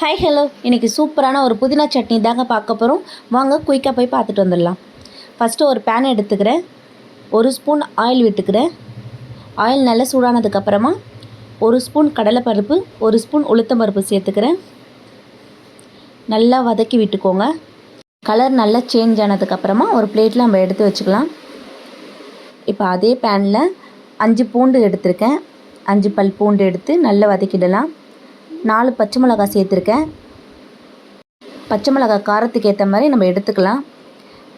Hi hello இன்றைக்கி சூப்பரான ஒரு புதினா சட்னி தாங்க பார்க்க போகிறோம் வாங்க குயிக்காக போய் பார்த்துட்டு வந்துடலாம். ஃபஸ்ட்டு ஒரு பேன் எடுத்துக்கிறேன். ஒரு ஸ்பூன் ஆயில் விட்டுக்கிறேன். ஆயில் நல்லா சூடானதுக்கப்புறமா ஒரு ஸ்பூன் கடலைப்பருப்பு ஒரு ஸ்பூன் உளுத்தம்பருப்பு சேர்த்துக்கிறேன். நல்லா வதக்கி விட்டுக்கோங்க. கலர் நல்லா சேஞ்ச் ஆனதுக்கப்புறமா ஒரு பிளேட்டில் நம்ம எடுத்து வச்சுக்கலாம். இப்போ அதே பேனில் அஞ்சு பூண்டு எடுத்திருக்கேன். அஞ்சு பல் பூண்டு எடுத்து நல்லா வதக்கிடலாம். நாலு பச்சை மிளகாய் சேர்த்துருக்கேன். பச்சை மிளகாய் காரத்துக்கு ஏற்ற மாதிரி நம்ம எடுத்துக்கலாம்.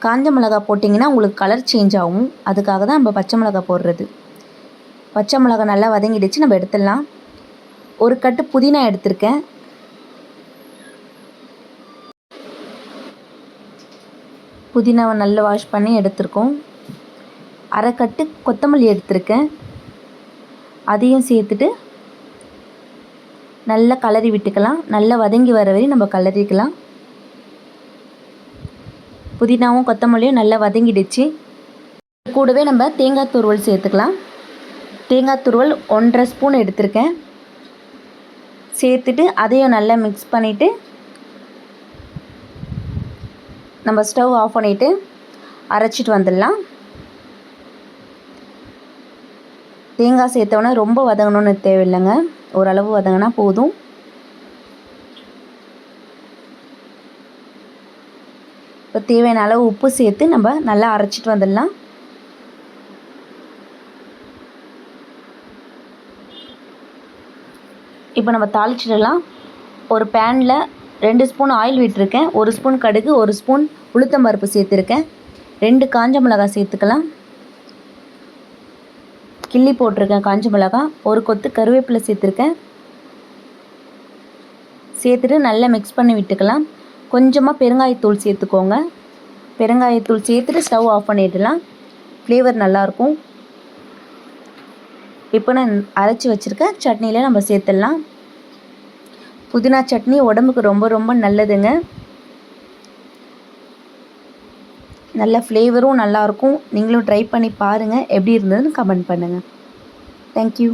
காஞ்ச மிளகாய் போட்டிங்கன்னா உங்களுக்கு கலர் சேஞ்ச் ஆகும். அதுக்காக தான் நம்ம பச்சை மிளகாய் போடுறது. பச்சை மிளகாய் நல்லா வதங்கிடுச்சு நம்ம எடுத்துடலாம். ஒரு கட்டு புதினா எடுத்திருக்கேன். புதினாவை நல்லா வாஷ் பண்ணி எடுத்திருக்கோம். அரைக்கட்டு கொத்தமல்லி எடுத்திருக்கேன். அதையும் சேர்த்துட்டு நல்லா கலரி விட்டுக்கலாம். நல்லா வதங்கி வர வரையும் நம்ம கலரிக்கலாம் புதினாவும் கொத்தமல்லியும் நல்லா வதங்கிடுச்சு. கூடவே நம்ம தேங்காய் துருவல் சேர்த்துக்கலாம். தேங்காய் துருவல் ஒன்றரை ஸ்பூன் எடுத்திருக்கேன். சேர்த்துட்டு அதையும் நல்லா மிக்ஸ் பண்ணிவிட்டு நம்ம ஸ்டவ் ஆஃப் பண்ணிவிட்டு அரைச்சிட்டு வந்துடலாம். தேங்காய் சேர்த்தோன்னே ரொம்ப வதங்கணும்னு தேவையில்லைங்க. ஓரளவு வதங்கினா போதும். இப்போ தேவையான அளவு உப்பு சேர்த்து நம்ம நல்லா அரைச்சிட்டு வந்துடலாம். இப்போ நம்ம தாளிச்சிடலாம். ஒரு பேனில் ரெண்டு ஸ்பூன் ஆயில் விட்டுருக்கேன். ஒரு ஸ்பூன் கடுகு ஒரு ஸ்பூன் உளுத்தம்பருப்பு சேர்த்துருக்கேன். ரெண்டு காஞ்ச மிளகாய் சேர்த்துக்கலாம். கிள்ளி போட்டிருக்கேன் காஞ்ச மிளகா ஒரு கொத்து கருவேப்பிலை சேர்த்துருக்கேன். சேர்த்துட்டு நல்லா மிக்ஸ் பண்ணி விட்டுக்கலாம். கொஞ்சமாக பெருங்காயத்தூள் சேர்த்துக்கோங்க. பெருங்காயத்தூள் சேர்த்துட்டு ஸ்டவ் ஆஃப் பண்ணிடலாம். ஃப்ளேவர் நல்லாயிருக்கும். இப்போ நான் அரைச்சி வச்சுருக்க சட்னியில் நம்ம சேர்த்துடலாம். புதினா சட்னி உடம்புக்கு ரொம்ப ரொம்ப நல்லதுங்க. நல்ல ஃப்ளேவரும் நல்லாயிருக்கும். நீங்களும் ட்ரை பண்ணி பாருங்கள் எப்படி இருந்ததுன்னு கமெண்ட் பண்ணுங்கள் தேங்க்யூ